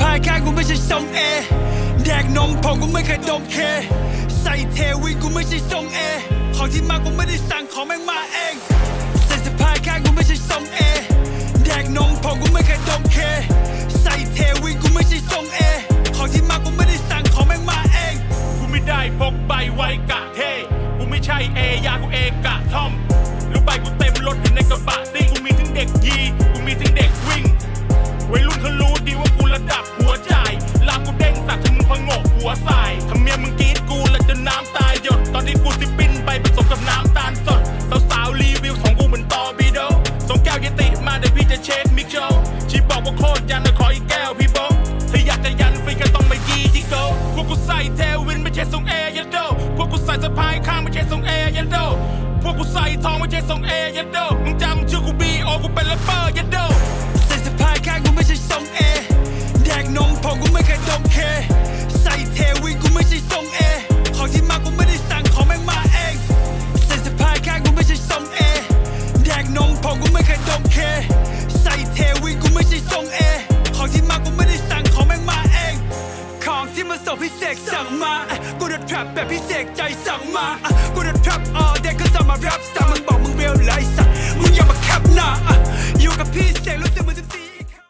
พายข้างกูไม่ใช่ทรงเอ แดกนมผงกูไม่เคยดมเค ใส่เทวินกูไม่ใช่ทรงเอ ของที่มากูไม่ได้สั่งของแม่งมาเองใส่สะพายข้างกูไม่ใช่ทรงเอ แดกนมผงกูไม่เคยดมเค ใส่เทวินกูไม่ใช่ทรงเอ ของที่มากูไม่ได้สั่งของแม่งมาเอง กูไม่ได้พกใบไว้กะเท กูไม่ใช่เอยากูเอกะทอมลูกใบกูเต็มรถอยู่ในกระบะซิ่งกูมีทั้งเด็กยี กูมีทั้งเด็ก มียมึงกรีดกูแล้วจนน้ำตายหยด ตอนที่กูสิบินไปผสมกับน้ำตาลสด สาวๆรีวิวของกูเหมือนตอบิโดส่งแก้วเยติมาเดี๋ยวพี่จะเช็คมิกโชชีบอกว่าโคตรยันนะขออีกแก้วพี่โบถ้าอยากจะยันฟรีก็ต้องมายีที่โกพวกกูใส่เทวินไม่ใช่ทรงเอยันโดพวกกูใส่สะพายข้างไม่ใช่ทรงเอยันโดพวกกูใส่ทองไม่ใช่ทรงเอยันโดมึงจำชื่อกูบีโอกูเป็นแรปเปอร์ มาส่งพิเศษสั่งมากูจะแทรปแบบพิเศษใจสั่งมากูจะ trap all day ก็